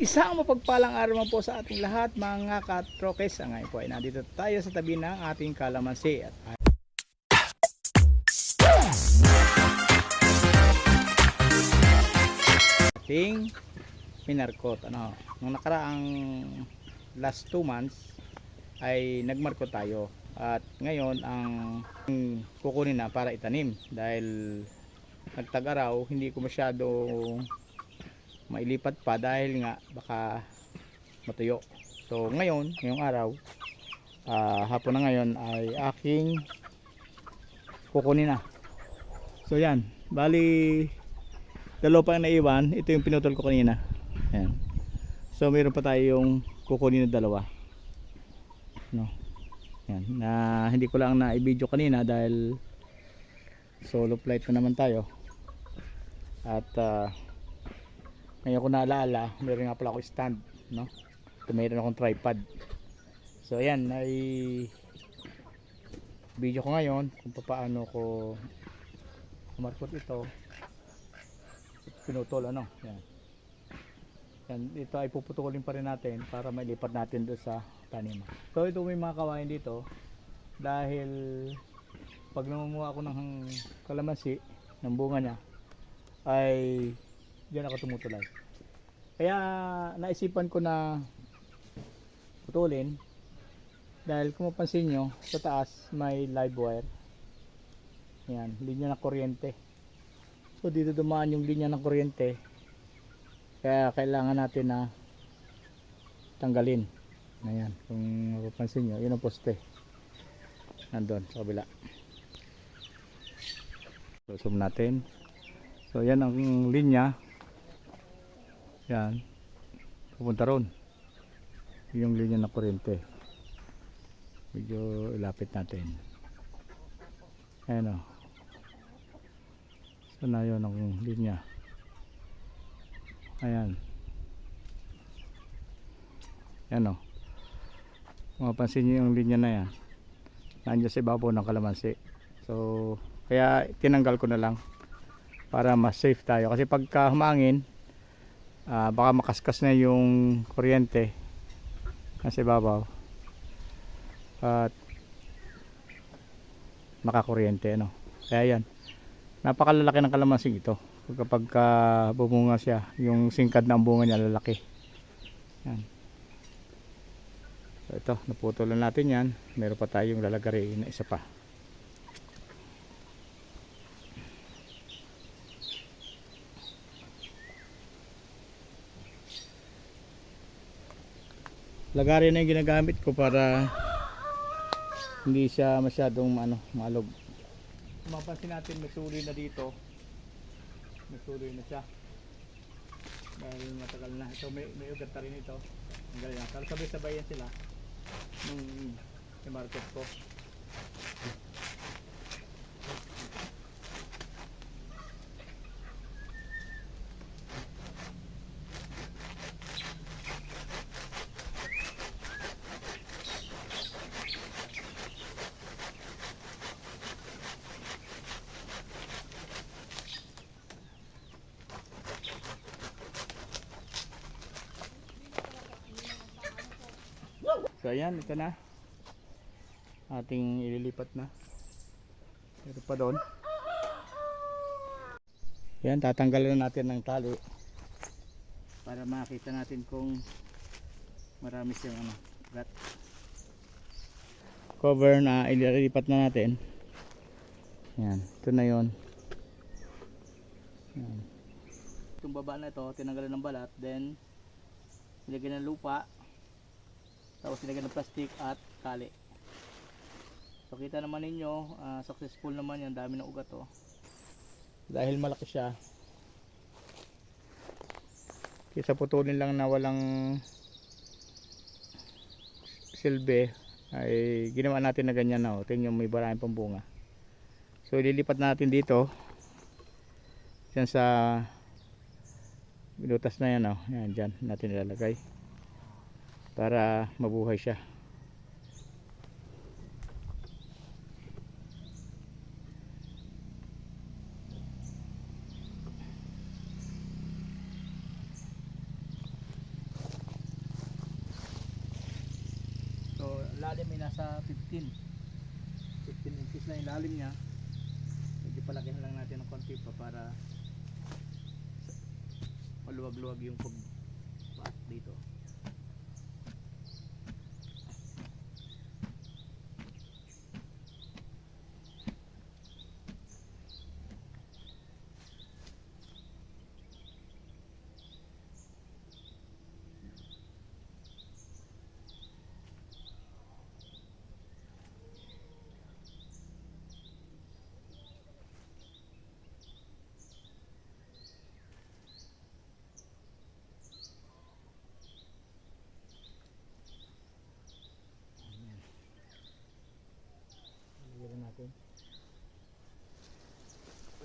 Isang mapagpalang araw po sa ating lahat mga katrokes. Ngayon po ay nandito tayo sa tabi ng ating kalamansi. At ating minarkot. Ano, nung nakaraang last 2 months ay nagmarkot tayo. At ngayon ang kukunin na para itanim dahil nagtag-araw hindi ko masyado mailipat pa dahil nga baka matuyo. So ngayon, ngayong araw, ah, hapon na ngayon ay aking kukunin na. So yan, bali dalawa pa ang naiwan, ito yung pinutol ko kanina. Yan. So mayroon pa tayong kukunin na dalawa. No. Yan, na hindi ko lang na i-video kanina dahil solo flight ko naman tayo. At ah, ngayon ko naalala, meron nga pala ako stand, no? Ito meron akong tripod. So ayan, ay video ko ngayon kung paano ko markot ito. Pinutol ano, yan. Yan, ito ay puputulin pa rin natin para mailipat natin doon sa tanim. So ito may mga kawain dito dahil pag nangunguha ako ng kalamansi ng bunga niya ay diyan ako tumutulay. Kaya naisipan ko na putulin dahil kung mapansin nyo sa taas may live wire. Yan, linya ng kuryente. So dito dumaan yung linya ng kuryente. Kaya kailangan natin na tanggalin. Ayan, kung mapapansin nyo, yun ang poste. Nandun sa kabila. So, zoom natin. So yan ang linya. Yan. Pupunta ron. Yung linya na kuryente. Medyo ilapit natin. Ayan o. So na yun ang linya. Ayan. Yan o. Mapansin nyo yung linya na yan. Nandiyan sa ibabaw ng kalamansi. So, kaya tinanggal ko na lang para mas safe tayo kasi pagka humangin ah, baka makaskas na yung kuryente nasa ibabaw. At makakuryente ano? Kaya yan. Napakalalaki ng kalamansi ito. Kapag ka bumunga siya yung singkad ng bunga niya lalaki. Yan. So ito naputulan natin yan. Meron pa tayong lalagari na isa pa lagarin na yung ginagamit ko para hindi siya masyadong ano, malog. Mapansin natin may na dito. May na siya. Dahil matagal na. Ito may, may ugat rin ito. Ang galing. Sabay sabay yan sila nung i-market ko Ayan, ito na. Ating ililipat na. Ito pa doon. Yan, tatanggalin na natin ng tali. Para makita natin kung marami siyang ano, rat. Cover na ililipat na natin. Yan, ito na yon. Yan. Itong baba na ito, tinanggalan ng balat, then nilagyan ng lupa, tapos nilagyan ng plastic at tali so kita naman ninyo ah, successful naman yan dami ng ugat oh. dahil malaki siya kisa putulin lang na walang silbi ay ginawa natin na ganyan na oh. tingnan may maraming pang bunga so ililipat natin dito yan sa binutas na yan oh. yan dyan natin ilalagay para mabuhay siya. So lalim ay nasa 15 15 inches na yung lalim niya. Medyo palaki na lang natin ng konti pa para maluwag-luwag yung pag dito.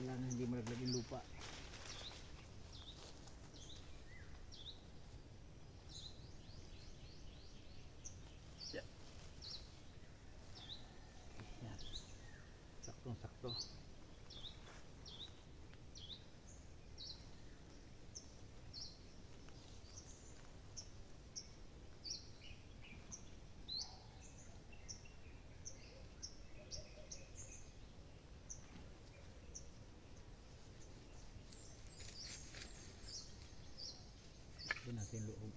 Kailangan hindi malaglag yung lupa. Yan. Yan. Saktong sakto. Ito natin loob.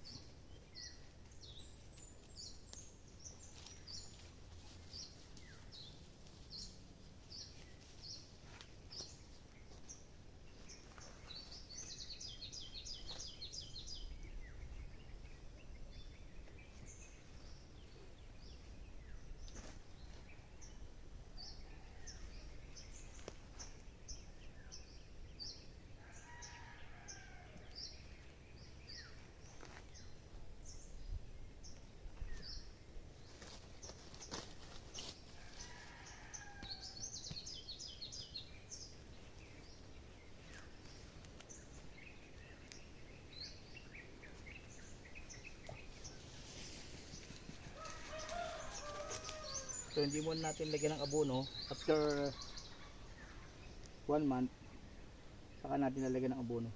So hindi mo natin lagyan ng abono after one month saka natin lalagyan ng abono.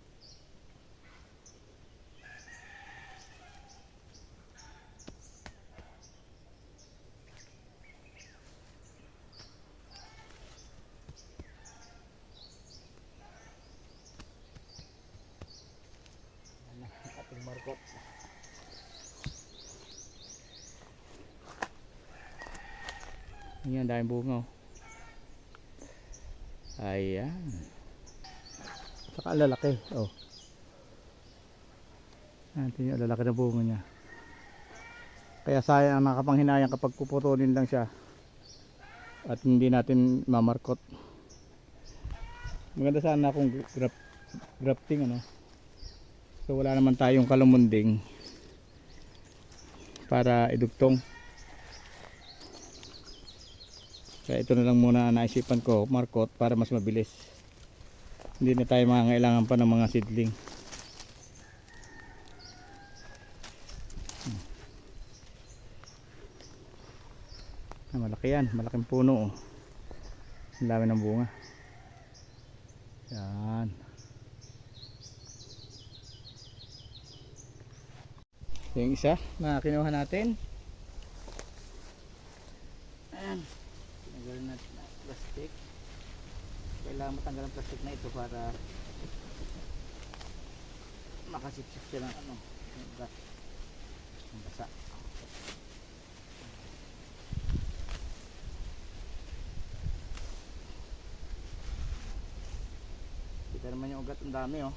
Yan na, ang ating markot. Ayan, daming bunga oh. Ayan. Saka lalaki. Oh. Natin yung lalaki na bunga niya. Kaya sayang ang nakapanghinayang kapag puputulin lang siya. At hindi natin mamarkot. Maganda sana kung graf grafting ano. So wala naman tayong kalumunding para idugtong. Kaya ito na lang muna naisipan ko, markot para mas mabilis. Hindi na tayo mangangailangan pa ng mga seedling. Hmm. Ah, malaki yan, malaking puno oh. Ang dami ng bunga. Yan. Yung isa na kinuha natin. Ayan. Tinanggalan natin na plastic. Kailangan matanggal ang plastic na ito para makasipsip siya ng ano, ng gas. Ng basa. Kita naman yung ugat, ang dami oh.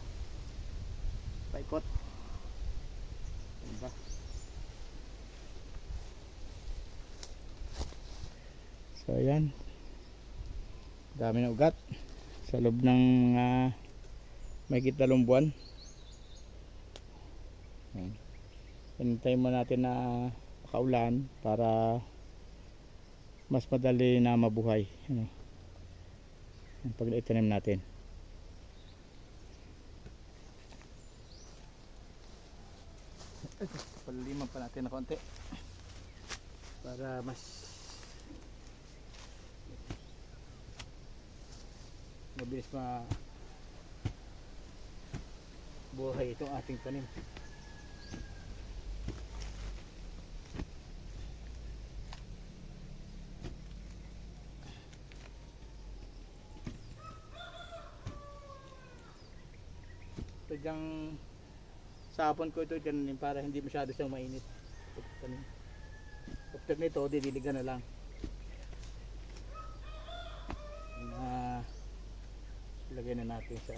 Paikot. Diba? So ayan. Dami na ugat sa loob ng mga may dalawang buwan. Hinintay mo natin na makaulan para mas madali na mabuhay. Ano? Ang pag itanim natin. Paliliman pa natin na konti para mas mabilis ma buhay itong ating tanim sadyang sa ko ito dyan para hindi masyado siyang mainit. Pag nito, didiligan na lang. Natin sa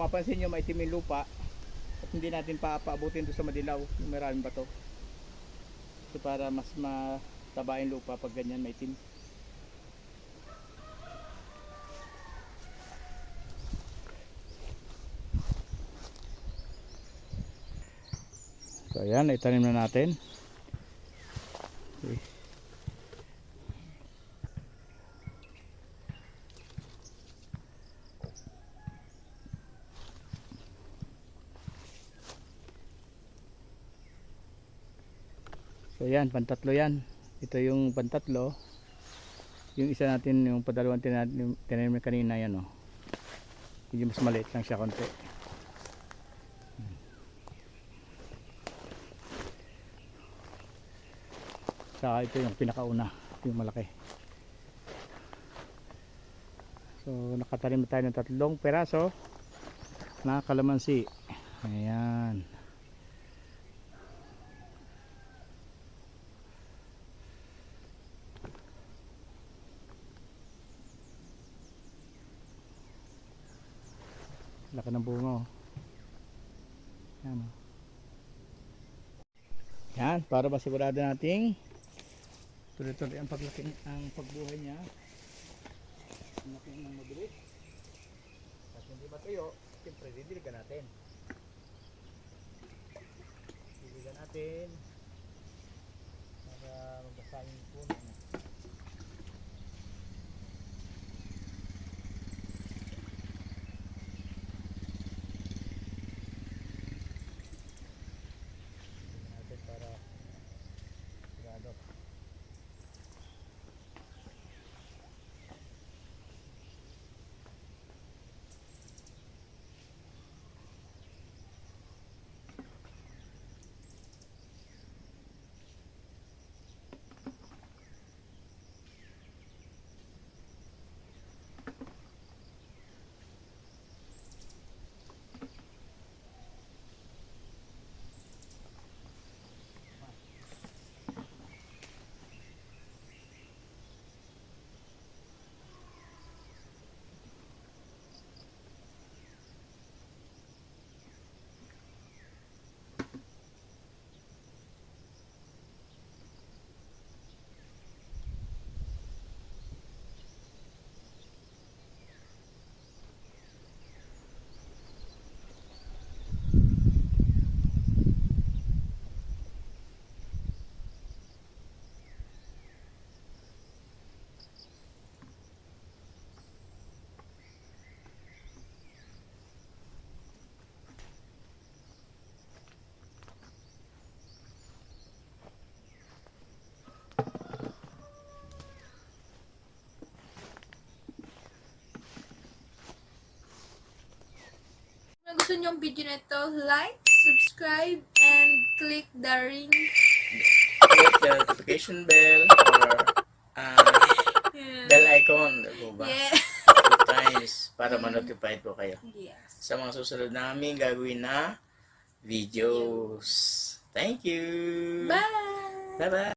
mapansin nyo, maitim yung lupa at hindi natin papaabutin doon sa madilaw yung maraming bato. So, para mas mataba yung lupa pag ganyan maitim. So, ayan, itanim na natin. So yan, pantatlo yan. Ito yung pantatlo. Yung isa natin, yung padalawang tinanim, tinanim na kanina yan oh. Medyo mas maliit lang siya konti. Saka ito yung pinakauna, yung malaki. So nakatanim tayo ng tatlong peraso na kalamansi. Ayan. Laki ng bunga oh. Yan oh. Yan, para masigurado nating tuloy-tuloy ang paglaki ang pagbuhay niya. Ang laki ng mabilis. At hindi matuyo, siyempre didiligan natin. Didiligan natin para magbasa yung puno. Niyo ang video na ito, like, subscribe, and click the ring. click the notification bell or uh, Yeah. bell icon, diba ba? Yeah. Two times para ma-notify po kayo Yes. sa mga susunod namin gagawin na videos. Thank you! Bye! Bye-bye!